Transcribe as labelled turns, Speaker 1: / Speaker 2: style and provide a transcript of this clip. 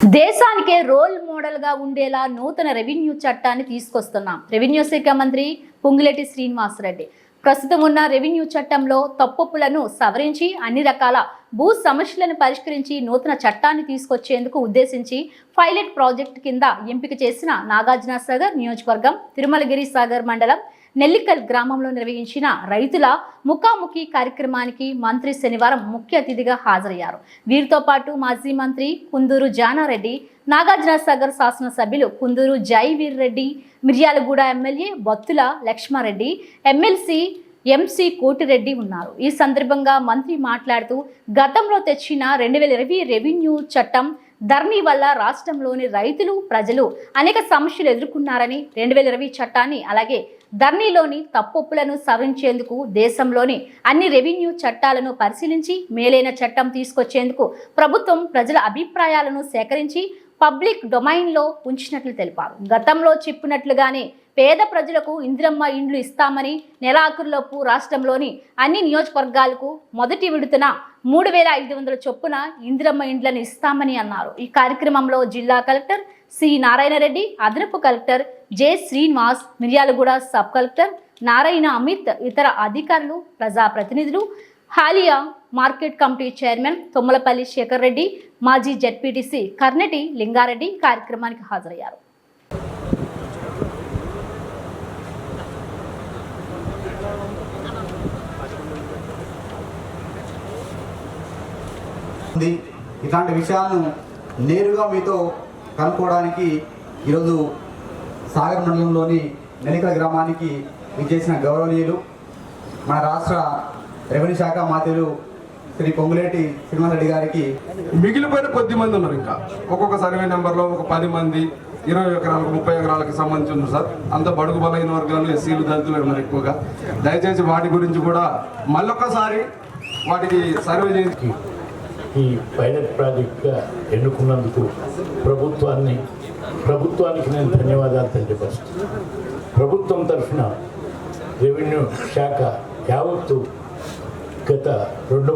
Speaker 1: దేశానికే రోల్ మోడల్గా ఉండేలా నూతన రెవెన్యూ చట్టాన్ని తీసుకొస్తున్నాం. రెవెన్యూ శాఖ మంత్రి పొంగులేటి శ్రీనివాసరెడ్డి. ప్రస్తుతం ఉన్న రెవెన్యూ చట్టంలో తప్పొప్పులను సవరించి అన్ని రకాల భూ సమస్యలను పరిష్కరించి నూతన చట్టాన్ని తీసుకొచ్చేందుకు ఉద్దేశించి పైలట్ ప్రాజెక్ట్ కింద ఎంపిక చేసిన నాగార్జున సాగర్ నియోజకవర్గం తిరుమలగిరి సాగర్ మండలం నెల్లికల్ గ్రామంలో నిర్వహించిన రైతుల ముఖాముఖి కార్యక్రమానికి మంత్రి శనివారం ముఖ్య అతిథిగా హాజరయ్యారు. వీరితో పాటు మాజీ మంత్రి కుందూరు జానారెడ్డి నాగార్జున సాగర్ శాసనసభ్యులు Kunduru Jaiveer Reddy Miryalaguda MLA Bothula Lakshma Reddy MLC MC Koti Reddy ఉన్నారు. ఈ సందర్భంగా మంత్రి మాట్లాడుతూ గతంలో తెచ్చిన రెండు వేల ఇరవై రెవెన్యూ చట్టం ధరణి వల్ల రాష్ట్రంలోని రైతులు ప్రజలు అనేక సమస్యలు ఎదుర్కొన్నారని రెండు వేల ఇరవై చట్టాన్ని అలాగే ధర్నీలోని తప్పొప్పులను సవరించేందుకు దేశంలోని అన్ని రెవెన్యూ చట్టాలను పరిశీలించి మేలైన చట్టం తీసుకొచ్చేందుకు ప్రభుత్వం ప్రజల అభిప్రాయాలను సేకరించి పబ్లిక్ డొమైన్లో ఉంచినట్లు తెలిపారు. గతంలో చెప్పినట్లుగానే పేద ప్రజలకు ఇందిరమ్మ ఇండ్లు ఇస్తామని నెలాఖరులోపు రాష్ట్రంలోని అన్ని నియోజకవర్గాలకు మొదటి విడుతున మూడు వేల ఐదు వందల చొప్పున ఇందిరమ్మ ఇండ్లను ఇస్తామని అన్నారు. ఈ కార్యక్రమంలో జిల్లా కలెక్టర్ సి నారాయణరెడ్డి అదనపు collector J Srinivas Miryalaguda sub collector Narayana Amit ఇతర అధికారులు ప్రజాప్రతినిధులు Haliya market committee chairman Tommalapalli Shekar Reddy మాజీ జెడ్పీటీసీ కర్నటి లింగారెడ్డి కార్యక్రమానికి హాజరయ్యారు.
Speaker 2: ఇలాంటి విషయాలను నేరుగా మీతో కనుక్కోవడానికి ఈరోజు సాగర్ మండలంలోని నెలికల గ్రామానికి విచ్చేసిన గౌరవనీయులు మన రాష్ట్ర రెవెన్యూ శాఖ మాత్యులు శ్రీ పొంగులేటి శ్రీనివాసరెడ్డి గారికి
Speaker 3: మిగిలిపోయిన కొద్ది మంది ఉన్నారు ఇంకా. ఒక్కొక్క సర్వే నెంబర్లో ఒక పది మంది ఇరవై ఎకరాలకు ముప్పై ఎకరాలకు సంబంధించి ఉన్నారు సార్. అంత బడుగు బలైన వర్గాలు ఎస్సీలు దళితులు ఉన్నారు ఎక్కువగా. దయచేసి వాటి గురించి కూడా మళ్ళొక్కసారి వాటికి సర్వే చేసి
Speaker 4: ఈ పైలట్ ప్రాజెక్ట్గా ఎన్నుకున్నందుకు ప్రభుత్వాన్ని ప్రభుత్వానికి నేను ధన్యవాదాలు తెలియపరుస్తున్నాను. ప్రభుత్వం తరఫున రెవెన్యూ శాఖ యావత్తు గత రెండు